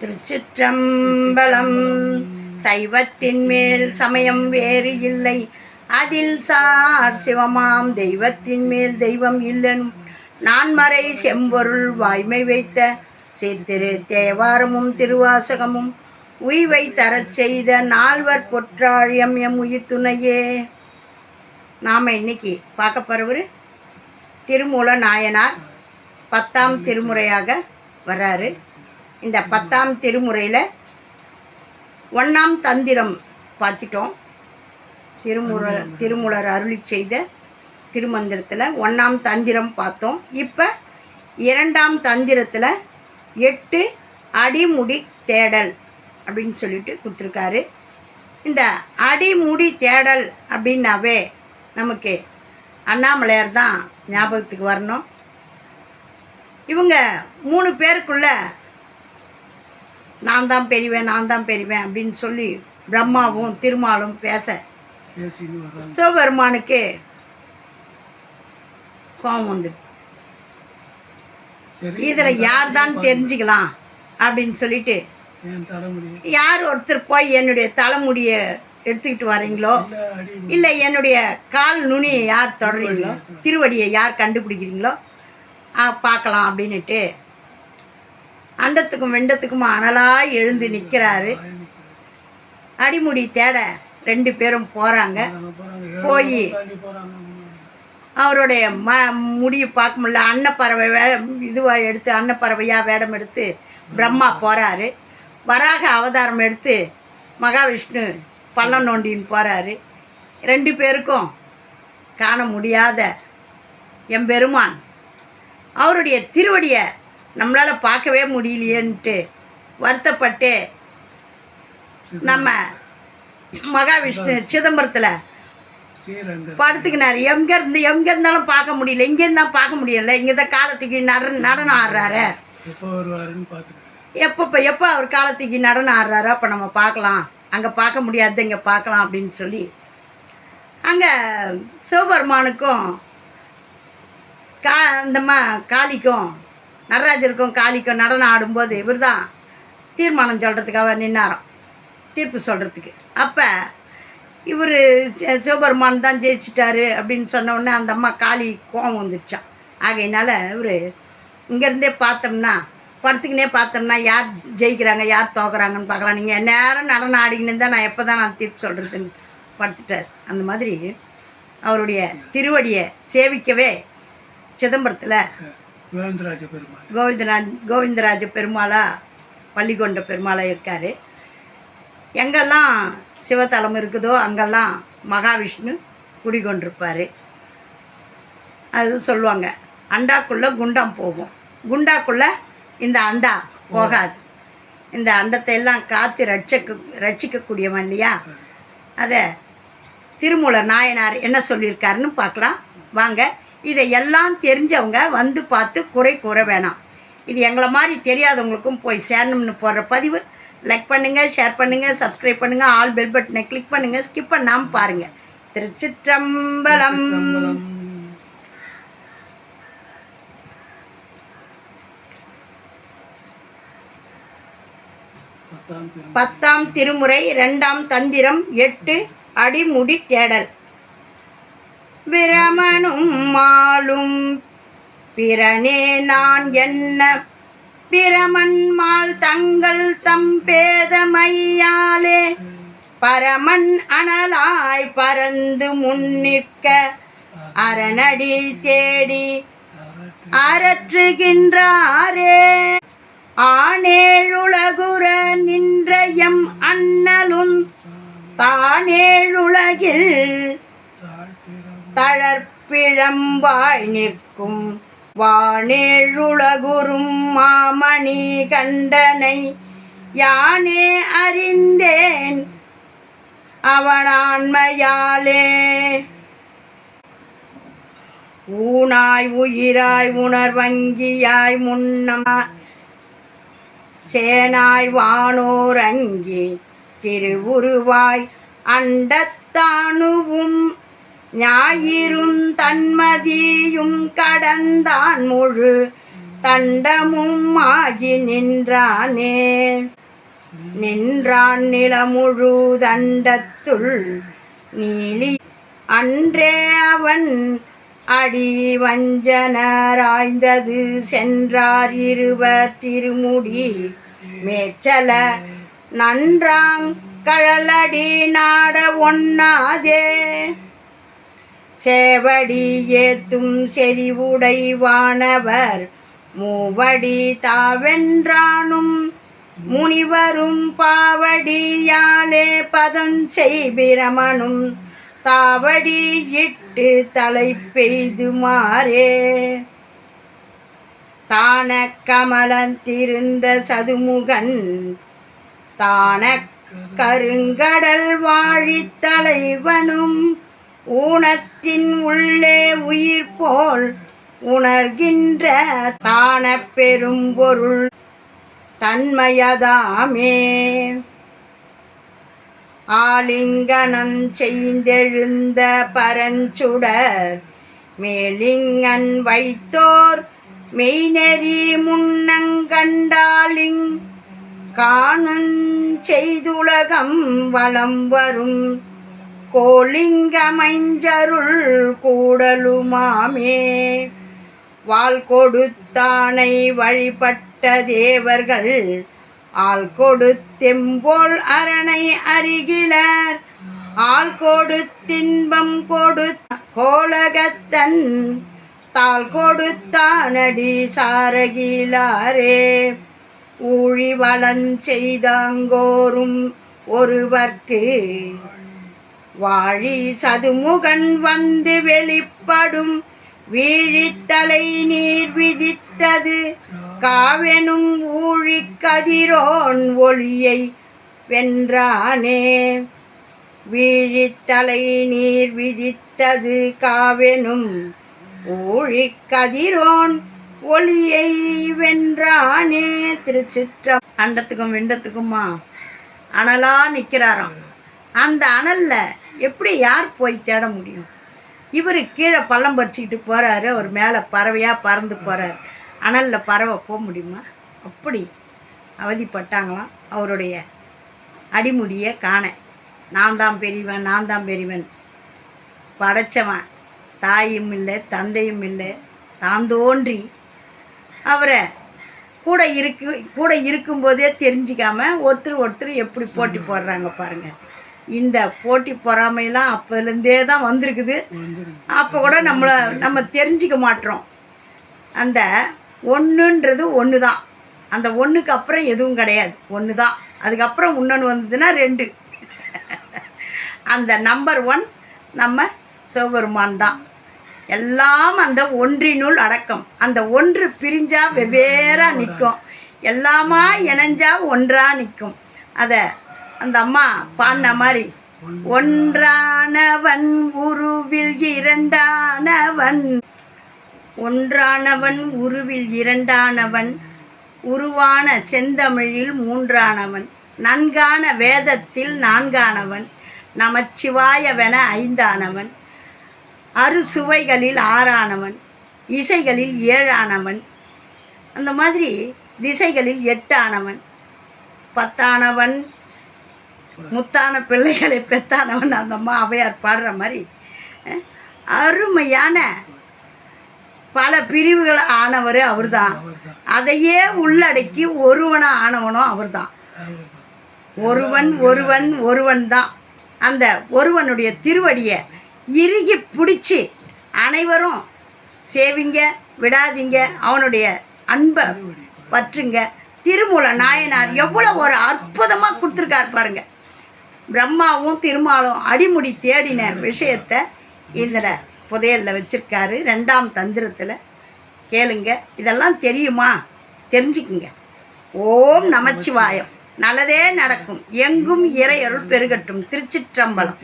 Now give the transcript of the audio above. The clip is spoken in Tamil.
திருச்சிற்றம்பலம். சைவத்தின் மேல் சமயம் வேறு இல்லை. அதில் சார் சிவமாம் தெய்வத்தின் மேல் தெய்வம் இல்லனும் நான்மறை செம்பொருள் வாய்மை வைத்த சித்திரு தேவாரமும் திருவாசகமும் உய்வை தரச் செய்த நால்வர் பொற்றாழியம் எம் உயிர் துணையே. நாம் இன்னைக்கு பார்க்க போகிறவர் திருமூல நாயனார் பத்தாம் திருமுறையாக வர்றாரு. இந்த பத்தாம் திருமுறையில் ஒன்றாம் தந்திரம் பார்த்துட்டோம். திருமுற திருமூலர் அருளி செய்த திருமந்திரத்தில் ஒன்றாம் தந்திரம் பார்த்தோம். இப்போ இரண்டாம் தந்திரத்தில் எட்டு அடிமுடி தேடல் அப்படின்னு சொல்லிட்டு கொடுத்துருக்காரு. இந்த அடிமுடி தேடல் அப்படின்னாவே நமக்கு அண்ணாமலையார் தான் ஞாபகத்துக்கு வரணும். இவங்க மூணு பேருக்குள்ள நான் தான் பெரியவன் நான் தான் பெரியவன் அப்படின்னு சொல்லி பிரம்மாவும் திருமாலும் பேச. சிவபெருமானுக்கு கோபம் வந்துடுச்சு. இதில் யார் தான் தெரிஞ்சுக்கலாம் அப்படின்னு சொல்லிட்டு யார் ஒருத்தர் போய் என்னுடைய தலைமுடியை எடுத்துக்கிட்டு வரீங்களோ இல்லை என்னுடைய கால் நுனியை யார் தொடறீங்களோ திருவடியை யார் கண்டுபிடிக்கிறீங்களோ ஆ, பார்க்கலாம் அப்படின்னுட்டு அண்டத்துக்கும் வெண்டத்துக்கும் அனலாக எழுந்து நிற்கிறாரு அடிமுடி தேட ரெண்டு பேரும் போகிறாங்க போய் அவருடைய ம முடியை பார்க்க முடியல. அன்னப்பறவை வே இதுவாக எடுத்து அன்னப்பறவையாக வேடம் எடுத்து பிரம்மா போகிறாரு வராக அவதாரம் எடுத்து மகாவிஷ்ணு பள்ளம் நோண்டின்னு போகிறாரு ரெண்டு பேருக்கும் காண முடியாத எம்பெருமான். அவருடைய திருவடியை நம்மளால் பார்க்கவே முடியலையேன்ட்டு வருத்தப்பட்டு நம்ம மகாவிஷ்ணு சிதம்பரத்தில் படுத்துக்கினாரு. எங்க இருந்து எங்க இருந்தாலும் பார்க்க முடியல. இங்க இருந்தா பார்க்க முடியல. இங்க தான் காலத்துக்கு நட நடனம் ஆடுறாரு. எப்போ எப்போ எப்போ அவர் காலத்துக்கு நடனம் ஆடுறாரோ அப்போ நம்ம பார்க்கலாம். அங்கே பார்க்க முடியாது இங்கே பார்க்கலாம் அப்படின்னு சொல்லி. அங்கே சிவபெருமானுக்கும் கா இந்த மா காளிக்கும் நடராஜருக்கும் காளிக்கும் நடனம் ஆடும்போது இவர் தான் தீர்மானம் சொல்கிறதுக்காக நின்னாராம். தீர்ப்பு சொல்கிறதுக்கு அப்போ இவர் சிவபெருமான் தான் ஜெயிச்சிட்டாரு அப்படின்னு சொன்னோடனே அந்த அம்மா காளி கோவம் வந்துடுச்சான் ஆகையினால இவர் இங்கேருந்தே பார்த்தோம்னா படுத்துக்கினே பார்த்தோம்னா யார் ஜெயிக்கிறாங்க யார் தோக்குறாங்கன்னு பார்க்கலாம். நீங்கள் நேரம் நடனம் ஆடிக்கின்னு இருந்தால் நான் எப்போ தான் நான் தீர்ப்பு சொல்கிறதுன்னு படுத்துட்டார். அந்த மாதிரி அவருடைய திருவடியை சேவிக்கவே சிதம்பரத்தில் கோவிந்தராஜ பெருமாள். கோவிந்தராஜ் கோவிந்தராஜ பெருமாளா? பள்ளிகொண்ட பெருமாளா இருக்கார். எங்கெல்லாம் சிவத்தலம் இருக்குதோ அங்கெல்லாம் மகாவிஷ்ணு குடிகொண்டிருப்பார். அது சொல்லுவாங்க. அண்டாக்குள்ளே குண்டம் போகும். குண்டாக்குள்ளே இந்த அண்டா போகாது. இந்த அண்டத்தை எல்லாம் காத்து ரட்சக்க ரட்சிக்கக்கூடியவன் இல்லையா? அதை திருமூலர் நாயனார் என்ன சொல்லியிருக்காருன்னு பார்க்கலாம். வாங்க. இதை எல்லாம் தெரிஞ்சவங்க வந்து பார்த்து குறை கூற வேணாம். இது எங்களை மாதிரி தெரியாதவங்களுக்கும் போய் சேரணும்னு போடுற பதிவு. லைக் பண்ணுங்கள் ஷேர் பண்ணுங்கள் சப்ஸ்கிரைப் பண்ணுங்கள் ஆல் பெல் பட்டனை கிளிக் பண்ணுங்கள் ஸ்கிப் பண்ணாமல் பாருங்கள் திருச்சிற்றம்பலம். பத்தாம் திரு பத்தாம் திருமுறை இரண்டாம் தந்திரம் எட்டு அடிமுடி தேடல். பிரமனும் மாலும் பிறனே நான் என்ன? பிரமன்மாள் தங்கள் தம் பேதமையாலே. பரமன் அனலாய் பறந்து முன்னிற்க. அரணடி தேடி அரற்றுகின்றாரே ஆனேழுலகுர நின்ற எம் அண்ணலும் தானேழுலகில் பிழம்பாய் நிற்கும். வானேழுலகுறும் மாமணி கண்டனை யானே அறிந்தேன். அவனான்மையாலே. ஊனாய் உயிராய் உணர்வங்கியாய் முன்னமா சேனாய் வானோர் அங்கி திருவுருவாய் அண்டத்தானுவும் ஞாயிறும் தன்மதியும் கடந்தான் முழு தண்டமும் ஆகி நின்றானே. நின்றான் நிலமுழு தண்டத்துள் நீலி அன்றே அவன் அடி வஞ்சனராய்ந்தது சென்றார் இருவர் திருமுடி மேச்சல நன்றாங் கழலடி நாட ஒண்ணாதே. சேவடி ஏத்தும் செறிவுடை வானவர் மூவடி தாவென்றானும் முனிவரும் பாவடியாலே பதஞ்செய்பிரமனும் தாவடி இட்டு தலை பெய்துமாறே. தான கமலந்திருந்த சதுமுகன் தான கருங்கடல் வாழித் தலைவனும் ஊனத்தின் உள்ளே உயிர் போல் உணர்கின்ற தான பெரும்பொருள் தன்மையதாமே. ஆலிங்கனம் செய்தெழுந்த பரஞ்சுடர் மேலிங்கன் வைத்தோர் மெய்நெறி முன்னங்கண்டாலிங் காணுஞ் செய்துலகம் வலம் வரும் கோலிங்கமைஞ்சருள் கூடலுமாமே வால் கொடுத்தானை வழிபட்ட தேவர்கள் ஆள் கொடுத்தெம்போல் அரணை அருகிலர். ஆள் கொடுத்தின்பம் கொடு கோலகத்தன் தாள் கொடுத்தானடி சாரகிலாரே. ஊழி வளஞ்செய்தாங்கோரும் ஒருவர்க்கு வாழி சதுமுகன் வந்து வெளிப்படும் வீழித்தலை நீர் விதித்தது. காவெனும் ஊழி கதிரோன் ஒளியை வென்றானே. வீழித்தலை நீர் விதித்தது காவெனும் ஊழி கதிரோன் ஒளியை வென்றானே. திருச்சிற்றம் அண்டத்துக்கும் விண்டத்துக்குமா அனலா நிற்கிறாராம் அந்த அனலில் எப்படி யார் போய் தேட முடியும்? இவர் கீழே பள்ளம் பறிச்சுக்கிட்டு போகிறாரு அவர் மேலே பறவையாக பறந்து போகிறார் அனலில் பறவை போக முடியுமா? அப்படி அவதிப்பட்டாங்களாம் அவருடைய அடிமுடியை காண. நான் தான் பெரியவன் நான் தான் பெரியவன். படைச்சவன். தாயும் இல்லை தந்தையும் இல்லை. தான் தோன்றி அவரை கூட இருக்கு கூட இருக்கும்போதே தெரிஞ்சிக்காமல் ஒருத்தர் ஒருத்தர் எப்படி போட்டி போடுறாங்க பாருங்கள் இந்த போட்டி பொறாமையெல்லாம் அப்போலேருந்தே தான் வந்திருக்குது. வந்துருக்கு அப்போ கூட நம்மளை நம்ம தெரிஞ்சிக்க மாட்டோம். அந்த ஒன்றுன்றது ஒன்று தான் அந்த ஒன்றுக்கு அப்புறம் எதுவும் கிடையாது. ஒன்று தான் அதுக்கப்புறம் இன்னொன்று வந்ததுன்னா ரெண்டு. அந்த நம்பர் ஒன் நம்ம சிவபெருமான் தான். எல்லாம் அந்த ஒன்றினுள் அடக்கம். அந்த ஒன்று பிரிஞ்சா வெவ்வேறா நிற்கும். எல்லாமா இணைஞ்சா ஒன்றா நிற்கும். அதை அந்த அம்மா பாடின மாதிரி. ஒன்றானவன் உருவில் இரண்டானவன். ஒன்றானவன் உருவில் இரண்டானவன். உருவான செந்தமிழில் மூன்றானவன். நன்கான வேதத்தில் நான்கானவன். நமச்சிவாயவென ஐந்தானவன். அறுசுவைகளில் ஆறானவன். இசைகளில் ஏழானவன். அந்த மாதிரி திசைகளில் எட்டானவன். பத்தானவன். முத்தான பிள்ளைகளை பெத்தானவன் அந்த அம்மா அவையார் பாடுற மாதிரி. அருமையான பல பிரிவுகள் ஆனவர் அவர் தான் அதையே உள்ளடக்கி ஒருவனாக ஆனவனும் அவர்தான் அவர்தான். ஒருவன் ஒருவன் ஒருவன் தான். அந்த ஒருவனுடைய திருவடியை இறுகி பிடிச்சி அனைவரும் சேவிங்க விடாதீங்க அவனுடைய அன்பை பற்றுங்க. திருமூல நாயனார் எவ்வளோ ஒரு அற்புதமாக கொடுத்துருக்கார் பாருங்க. பிரம்மாவும் திருமாலும் அடிமுடி தேடின விஷயத்தை இதில் புதையலில் வச்சுருக்காரு. ரெண்டாம் தந்திரத்தில். கேளுங்க இதெல்லாம் தெரியுமா? தெரிஞ்சுக்குங்க. ஓம் நமச்சிவாயம். நல்லதே நடக்கும். எங்கும் இறையருள் பெருகட்டும். திருச்சிற்றம்பலம்.